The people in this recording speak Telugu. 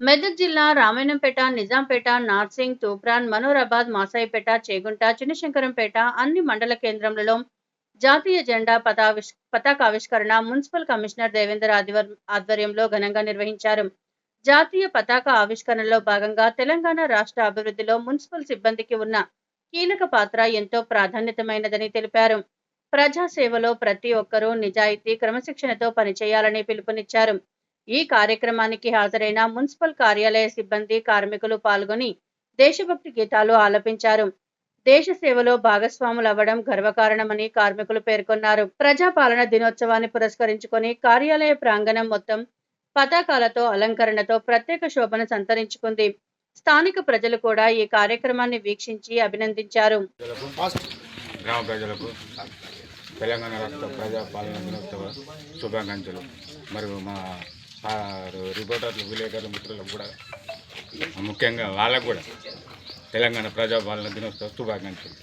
మెదక్ జిల్లా రామాయణంపేట నిజాంపేట నార్సింగ్ తూప్రాన్ మనోరాబాద్ మాసాయిపేట చేగుంట చిన్నశంకరంపేట అన్ని మండల కేంద్రంలో జాతీయ జెండా పతావిష్ పతాకావిష్కరణ మున్సిపల్ కమిషనర్ దేవేందర్ ఆదివర్ ఆధ్వర్యంలో ఘనంగా నిర్వహించారు. జాతీయ పతాక ఆవిష్కరణలో భాగంగా తెలంగాణ రాష్ట్ర అభివృద్ధిలో మున్సిపల్ సిబ్బందికి ఉన్న కీలక పాత్ర ఎంతో ప్రాధాన్యతమైనదని తెలిపారు. ప్రజాసేవలో ప్రతి ఒక్కరూ నిజాయితీ క్రమశిక్షణతో పనిచేయాలని పిలుపునిచ్చారు. ఈ కార్యక్రమానికి హాజరైన మున్సిపల్ కార్యాలయ సిబ్బంది కార్మికులు పాల్గొని దేశభక్తి గీతాలు ఆలపించారు. దేశ సేవలో భాగస్వాములవ్వడం గర్వకారణమని కార్మికులు పేర్కొన్నారు. ప్రజాపాలన దినోత్సవాన్ని పురస్కరించుకొని కార్యాలయ ప్రాంగణం మొత్తం పతాకాలతో అలంకరణతో ప్రత్యేక శోభను సంతరించుకుంది. స్థానిక ప్రజలు కూడా ఈ కార్యక్రమాన్ని వీక్షించి అభినందించారు. గ్రామ ప్రజలకు తెలంగాణ రాష్ట్ర ప్రజాపాలన దినోత్సవ శుభాకాంక్షలు. మరియు మా రిపోర్టర్లు విలేకరుల మిత్రులకు కూడా ముఖ్యంగా వాళ్ళకు కూడా తెలంగాణ ప్రజా పాలన దినోత్సవ శుభాకాంక్షలు.